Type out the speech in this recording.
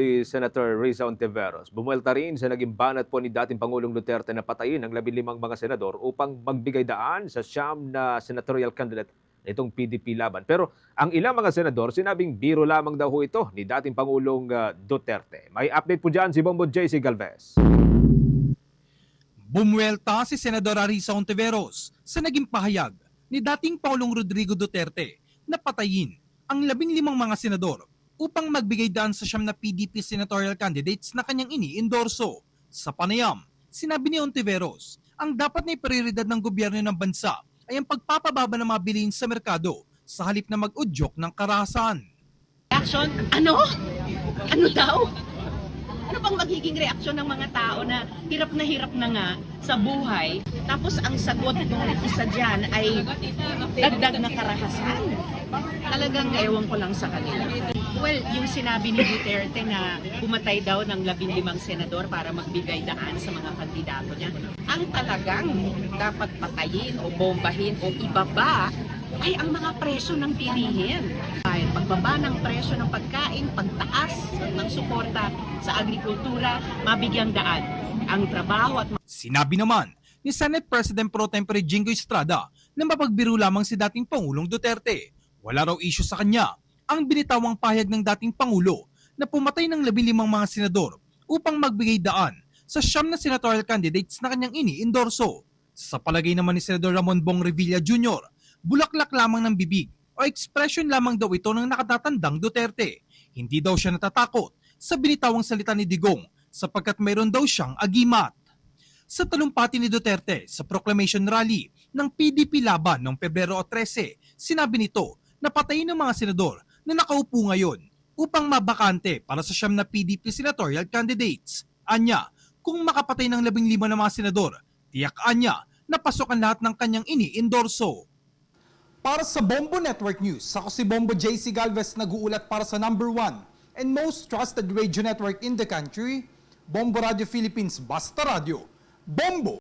Si Senator Risa Ontiveros, bumuelta rin sa naging banat po ni dating Pangulong Duterte na patayin ang labinlimang mga senador upang magbigay daan sa siyam na senatorial candidate nitong PDP laban. Pero ang ilang mga senador, sinabing biro lamang daw ito ni dating Pangulong ah, Duterte. May update po dyan si Bombo JC Galvez. Bumuelta si Senador Arisa Ontiveros sa naging pahayag ni dating Pangulong Rodrigo Duterte na patayin ang labing limang mga senador upang magbigay daan sa siyam na PDP senatorial candidates na kanyang ini-endorso. Sa panayam, sinabi ni Ontiveros, ang dapat na prioridad ng gobyerno ng bansa ay ang pagpapababa ng mga bilihin sa merkado sa halip na mag-udyok ng karahasan. Reaction? Ano? Ano daw? Ano bang magiging reaksyon ng mga tao na hirap na hirap na nga sa buhay, tapos ang sagot ng isa dyan ay dagdag na karahasan? Talagang ewan ko lang sa kanila. Well, yung sinabi ni Duterte na pumatay daw ng labing limang senador para magbigay daan sa mga kandidato niya, ang talagang dapat patayin o bombahin o ibaba ay ang mga presyo ng bilihin. Ay, pagbaba ng presyo ng pagkain, pagtaas ng suporta sa agrikultura, mabigyang daan ang trabaho at Sinabi naman ni Senate President Pro Tempore Jingo Estrada na mapagbiro lamang si dating Pangulong Duterte. Wala raw issue sa kanya ang binitawang pahayag ng dating Pangulo na pumatay ng labi-limang mga senador upang magbigay daan sa siyam na senatorial candidates na kanyang ini-endorso. Sa palagay naman ni Senador Ramon Bong Revilla Jr., bulaklak lamang ng bibig o expression lamang daw ito ng nakatatandang Duterte. Hindi daw siya natatakot sa binitawang salita ni Digong sapagkat mayroon daw siyang agimat sa talumpati ni Duterte sa proclamation rally ng PDP laban noong Pebrero 13, sinabi nito na patayin ng mga senador na nakaupo ngayon upang mabakante para sa siyam na PDP senatorial candidates. Anya, kung makapatay ng labing lima na mga senador, tiyak anya na pasok ang lahat ng kanyang ini-endorso. Para sa Bombo Network News, ako si Bombo JC Galvez nag-uulat para sa number one and most trusted radio network in the country, Bombo Radio Philippines Basta Radio. Bombo!